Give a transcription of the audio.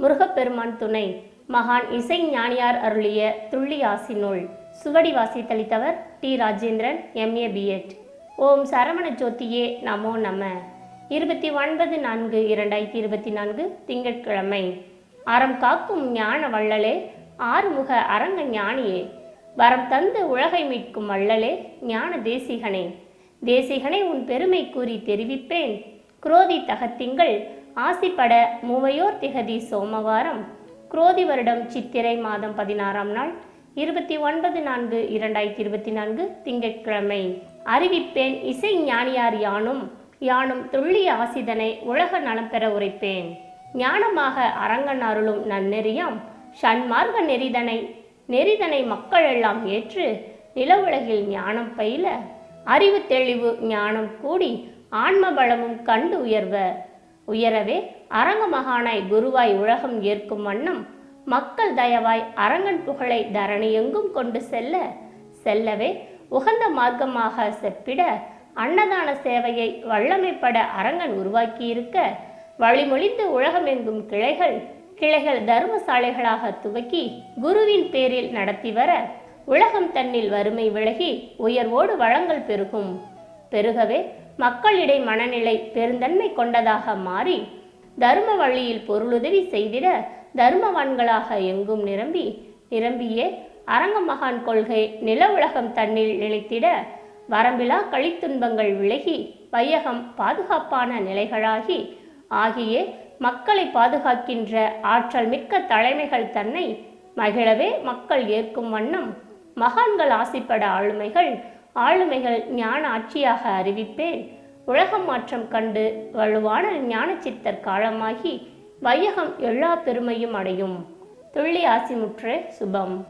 முருகப்பெருமான் துணை. மகான் இசை ஞானியார் அருளிய துள்ளி ஆசி நூல் சுவடி வாசித்தளித்தவர் T Rajendran M A B Ed ஓம் சரவண ஜோதியே நமோ நம. இருபத்தி ஒன்பது நான்கு இரண்டாயிரத்தி இருபத்தி நான்கு திங்கட்கிழமை. அறம் காக்கும் ஞான வள்ளலே ஆறுமுக அரங்க ஞானியே. வரம் தந்து உலகை மீட்கும் வள்ளலே ஞான தேசிகனே. தேசிகனை உன் பெருமை கூறி தெரிவிப்பேன். குரோதி தகத்திங்கள் ஆசிப்பட மூவையோர் திகதி சோமவாரம். குரோதி வருடம் சித்திரை மாதம் பதினாறாம் நாள் இருபத்தி ஒன்பது நான்கு இரண்டாயிரத்தி இருபத்தி நான்கு திங்கட்கிழமை. அறிவிப்பேன் இசை ஞானியார் யானும் யானும் துள்ளி ஆசிதனை உலக நலம் பெற உரைப்பேன். ஞானமாக அரங்கன் அருளும் நன்னெறியாம் ஷண்மார்க்க நெறிதனை நெறிதனை மக்கள் எல்லாம் ஏற்று நிலவுலகில் ஞானம் பயில அறிவு தெளிவு ஞானம் கூடி ஆன்ம பலமும் கண்டு உயர்வ. உயரவே அரங்க மகானாய் குருவாய் உலகம் ஏற்கும் வண்ணம் மக்கள் தயவாய் அரங்கன் புகழை தரணி எங்கும் கொண்டு செல்ல செல்லவே உகந்த மார்க்கமாக செப்பிட அன்னதான சேவையை வல்லமைப்பட அரங்கன் உருவாக்கியிருக்க வழிமொழிந்து உலகமெங்கும் கிளைகள் கிளைகள் தர்மசாலைகளாக துவக்கி குருவின் பேரில் நடத்தி வர உலகம் தன்னில் வறுமை விலகி உயர்வோடு வளங்கள் பெருகும். பெருகவே மக்களிடை மனநிலை பெருந்தன்மை கொண்டதாக மாறி தர்ம வழியில் பொருளுதவி செய்திட தர்மவான்களாக எங்கும் நிரம்பி நிரம்பியே அரங்க மகான் கொள்கை நில உலகம் தன்னில் நிலைத்திட வரம்பிலா கழித்துன்பங்கள் விலகி வையகம் பாதுகாப்பான நிலைகளாகி ஆகியே மக்களை பாதுகாக்கின்ற ஆற்றல் மிக்க தலைமைகள் தன்னை மகிழவே மக்கள் ஏற்கும் வண்ணம் மகான்கள் ஆசிப்பட ஆளுமைகள் ஆளுமைகள் ஞான ஆட்சியாக அறிவிப்பேன். உலகம் மாற்றம் கண்டு வலுவான ஞான சித்தர் காலமாகி வையகம் எல்லா பெருமையும் அடையும். துள்ளி ஆசிமுற்ற சுபம்.